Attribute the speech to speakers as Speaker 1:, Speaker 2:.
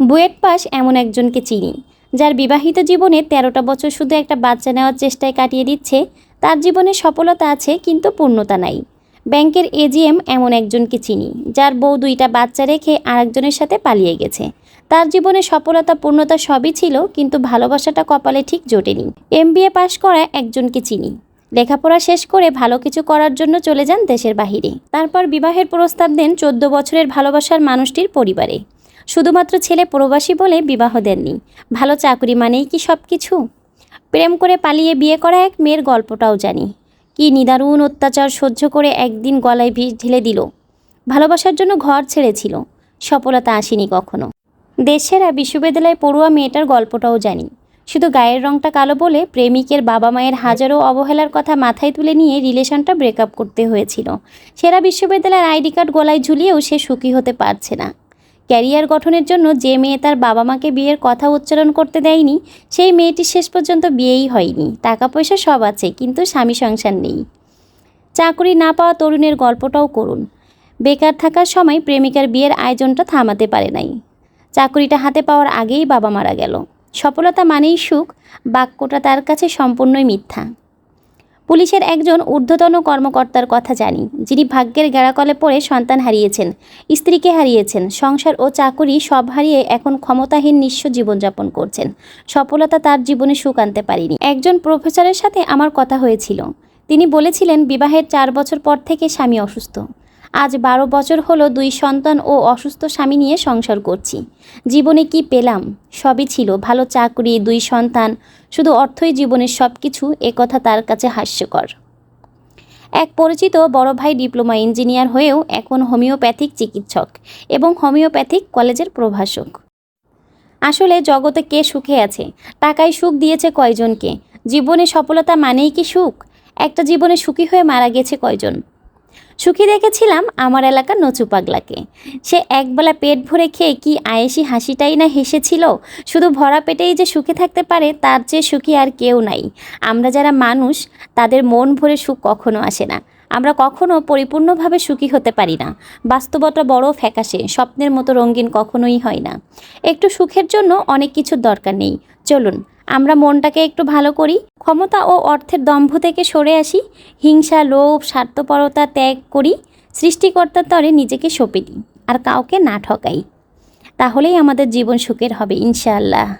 Speaker 1: BUET pass এমন একজনকে চিনি, যার বিবাহিত জীবনে তেরোটা বছর শুধু একটা বাচ্চা নেওয়ার চেষ্টায় কাটিয়ে দিচ্ছে। তার জীবনে সফলতা আছে, কিন্তু পূর্ণতা নাই। ব্যাংকের এজিএম এমন একজনকে চিনি, যার বউ দুইটা বাচ্চা রেখে আরেকজনের সাথে পালিয়ে গেছে। তার জীবনে সফলতা, পূর্ণতা সবই ছিল, কিন্তু ভালোবাসাটা কপালে ঠিক জোটেনি। এমবিএ পাশ করা একজনকে চিনি। লেখাপড়া শেষ করে ভালো কিছু করার জন্য চলে যান দেশের বাহিরে। তারপর বিবাহের প্রস্তাব দেন চোদ্দ বছরের ভালোবাসার মানুষটির পরিবারে। শুধুমাত্র ছেলে প্রবাসী বলে বিবাহ দেননি। ভালো চাকরি মানেই কি সব কিছু প্রেম করে পালিয়ে বিয়ে করা এক মেয়ের গল্পটাও জানি। কি নিদারুণ অত্যাচার সহ্য করে একদিন গলায় বিষ ঢেলে দিল। ভালোবাসার জন্য ঘর ছেড়েছিল। সফলতা আসেনি কখনো। দেশেরা বিশ্ববিদ্যালয়ে পড়ুয়া মেয়েটার গল্পটাও জানি। শুধু গায়ের রংটা কালো বলে প্রেমিকের বাবা মায়ের হাজারো অবহেলার কথা মাথায় তুলে নিয়ে রিলেশনটা ব্রেকআপ করতে হয়েছিল। সেরা বিশ্ববিদ্যালয়ের আইডি কার্ড গলায় ঝুলিয়েও সে সুখী হতে পারছে না। ক্যারিয়ার গঠনের জন্য যে মেয়ে তার বাবা মাকে বিয়ের কথা উচ্চারণ করতে দেয়নি, সেই মেয়েটি শেষ পর্যন্ত বিয়েই হয়নি। টাকা পয়সা সব আছে, কিন্তু স্বামী সংসার নেই। চাকরি না পাওয়া তরুণের গল্পটাও করুন। বেকার থাকার সময় প্রেমিকার বিয়ের আয়োজনটা থামাতে পারে নাই। চাকরিটা হাতে পাওয়ার আগেই বাবা মারা গেল। সফলতা মানেই সুখ, বাক্যটা তার কাছে সম্পূর্ণই মিথ্যা। পুলিশের একজন ঊর্ধ্বতন কর্মকর্তার কথা জানি, যিনি ভাগ্যের গেড়াকলে পড়ে সন্তান হারিয়েছেন, স্ত্রীকে হারিয়েছেন, সংসার ও চাকুরি সব হারিয়ে এখন ক্ষমতাহীন নিঃস্ব জীবনযাপন করছেন। সফলতা তার জীবনে সুখ আনতে পারিনি। একজন প্রফেসরের সাথে আমার কথা হয়েছিল। তিনি বলেছিলেন, বিবাহের চার বছর পর থেকে স্বামী অসুস্থ। আজ বারো বছর হলো দুই সন্তান ও অসুস্থ স্বামী নিয়ে সংসার করছি। জীবনে কি পেলাম? সবই ছিল ভালো চাকরি, দুই সন্তান, শুধু অর্থই জীবনের সব কিছু একথা তার কাছে হাস্যকর। এক পরিচিত বড় ভাই ডিপ্লোমা ইঞ্জিনিয়ার হয়েও এখন হোমিওপ্যাথিক চিকিৎসক এবং হোমিওপ্যাথিক কলেজের প্রভাষক। আসলে জগতে কে সুখে আছে? টাকায় সুখ দিয়েছে কয়জনকে? জীবনে সফলতা মানেই কি সুখ? একটা জীবনে সুখী হয়ে মারা গেছে কয়জন? সুখী দেখেছিলাম আমার এলাকার নচু পাগলাকে। সে একবেলা পেট ভরে খেয়ে কি আয়েসি হাসিটাই না হেসেছিল? শুধু ভরা পেটেই যে সুখে থাকতে পারে, তার চেয়ে সুখী আর কেউ নাই। আমরা যারা মানুষ, তাদের মন ভরে সুখ কখনো আসে না। আমরা কখনো পরিপূর্ণভাবে সুখী হতে পারি না। বাস্তবতা বড় ফ্যাকাশে, স্বপ্নের মতো রঙিন কখনোই হয় না। একটু সুখের জন্য অনেক কিছুর দরকার নেই। চলুন আমরা মনটাকে একটু ভালো করি। ক্ষমতা ও অর্থের দম্ভ থেকে সরে আসি। হিংসা, লোভ, স্বার্থপরতা ত্যাগ করি। সৃষ্টিকর্তার তরে নিজেকে সঁপে দিই। আর কাউকে না ঠকাই। তাহলেই আমাদের জীবন সুখের হবে, ইনশাআল্লাহ।